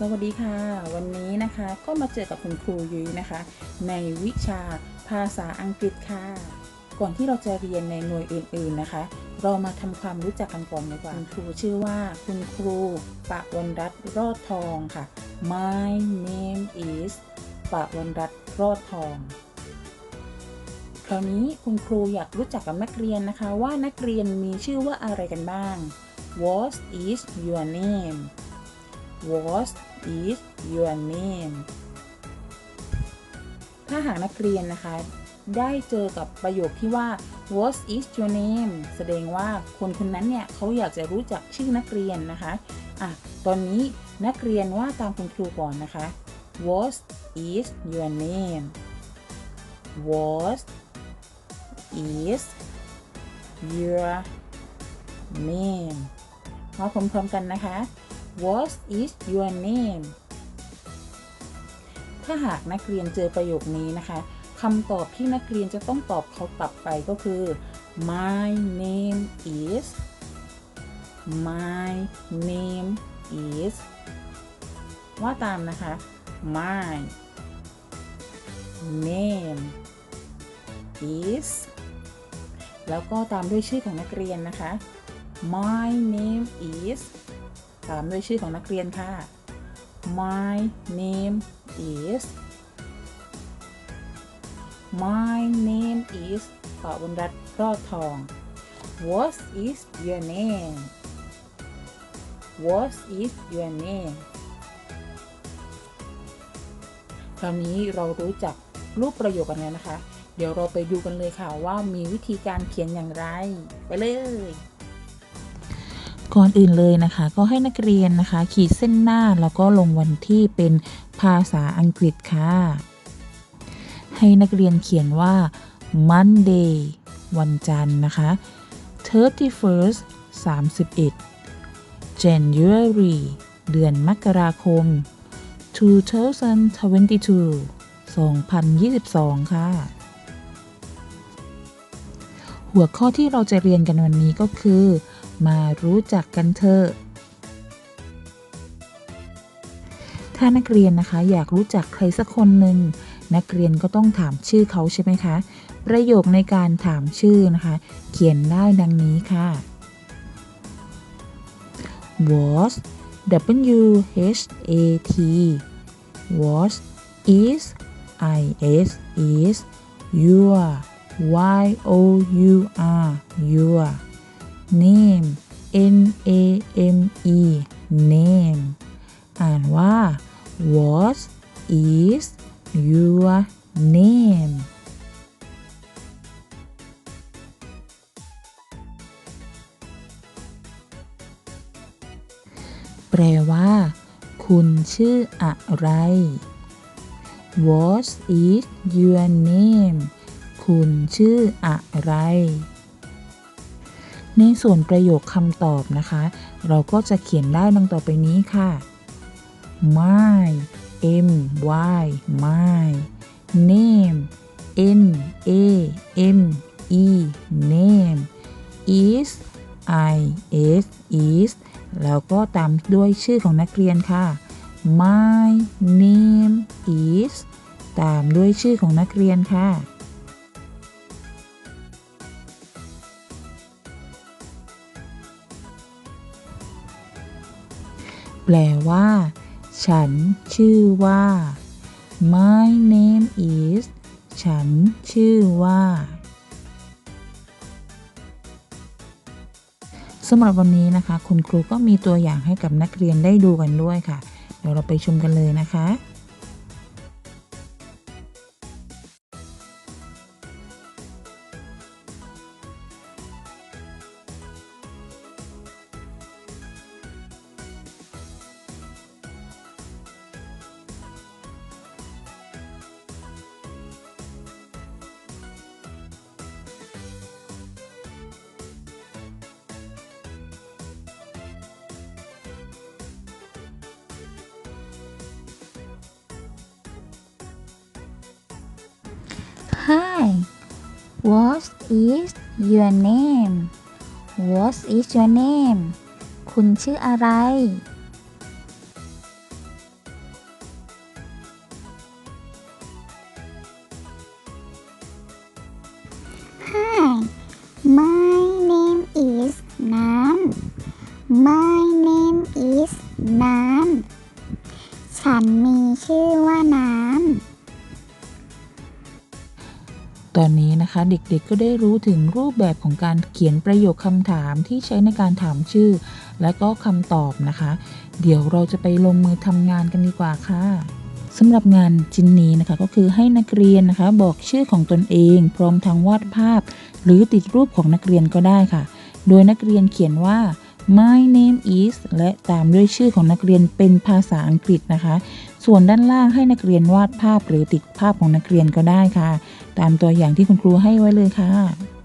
สวัสดีค่ะ วันนี้นะคะก็มาเจอกับคุณครูยุ้ยนะคะ ในวิชาภาษาอังกฤษค่ะ ก่อนที่เราจะเรียนในหน่วยอื่นๆนะคะ เรามาทำความรู้จักกันก่อนดีกว่าคุณครูชื่อว่าคุณครูปะวันรัตน์รอดทองค่ะ My name is ปะวันรัตน์รอดทอง คราวนี้คุณครูอยากรู้จักกับนักเรียนนะคะ ว่านักเรียนมีชื่อว่าอะไรกันบ้าง What is your name What is your name ถ้าหากนักเรียนนะคะ ได้เจอกับประโยคที่ว่า What is your name แสดงว่าคนคนนั้นเนี่ยเขาอยากจะรู้จักชื่อนักเรียนนะคะอะตอนนี้นักเรียนว่าตามคุณครูก่อนนะคะ What is your name What is your name มาพร้อมๆกันนะคะ What is your name ถ้าหากนักเรียนเจอประโยคนี้นะคะคำตอบที่นักเรียนจะต้องตอบเขากลับไปก็คือ My name is My name is ว่าตามนะคะ My name is แล้วก็ตามด้วยชื่อของนักเรียนนะคะ My name is ตามด้วยชื่อของนักเรียนค่ะ My name is My name is ปะบุญรัตน์รอดทอง What is your name What is your name คราวนี้เรารู้จักรูปประโยคกันแล้วนะคะ เดี๋ยวเราไปดูกันเลยค่ะว่ามีวิธีการเขียนอย่างไร ไปเลย ก่อนอื่นเลยนะคะ ก็ให้นักเรียนนะคะ ขีดเส้นหน้าแล้วก็ลงวันที่เป็นภาษาอังกฤษค่ะ ให้นักเรียนเขียนว่า Monday วันจันทร์นะคะ 31st 31 January เดือนมกราคม 2022 2022 ค่ะ หัวข้อที่เราจะเรียนกันวันนี้ก็คือ มารู้จักกันเถอะ ถ้านักเรียนนะคะอยากรู้จักใครสักคนหนึ่งนักเรียนก็ต้องถามชื่อเขาใช่ไหมคะ ประโยคในการถามชื่อนะคะ เขียนได้ดังนี้ค่ะ was w h a t was is i s is your y o u r your name n a m e name อ่านว่า what is your name แปลว่า คุณชื่ออะไร What is your name คุณชื่ออะไร ในส่วนประโยคคำตอบนะคะ เราก็จะเขียนได้ดังต่อไปนี้ค่ะ my m y my name n a m e name is i s is แล้วก็ตามด้วยชื่อของนักเรียนค่ะ my name is ตามด้วยชื่อของนักเรียนค่ะ แปลว่า ฉันชื่อว่า my name is ฉันชื่อว่าสำหรับวันนี้นะคะ คุณครูก็มีตัวอย่างให้กับนักเรียนได้ดูกันด้วยค่ะ เดี๋ยวเราไปชมกันเลยนะคะ Hi What is your name What is your name คุณชื่ออะไร Hi My name is Nam My name is Nam ฉันมีชื่อว่านาำ ตอนนี้นะคะเด็กๆก็ได้รู้ถึงรูปแบบของการเขียนประโยคคำถามที่ใช้ในการถามชื่อ และก็คำตอบนะคะ เดี๋ยวเราจะไปลงมือทำงานกันดีกว่าค่ะสำหรับงานชิ้นนี้นะคะก็คือให้นักเรียนนะคะบอกชื่อของตนเอง พร้อมทั้งวาดภาพ หรือติดรูปของนักเรียนก็ได้ค่ะ โดยนักเรียนเขียนว่า my name is และตามด้วยชื่อของนักเรียนเป็นภาษาอังกฤษนะคะ ส่วนด้านล่างให้นักเรียนวาดภาพหรือติดภาพของนักเรียนก็ได้ค่ะ ตามตัวอย่างที่คุณครูให้ไว้เลยค่ะ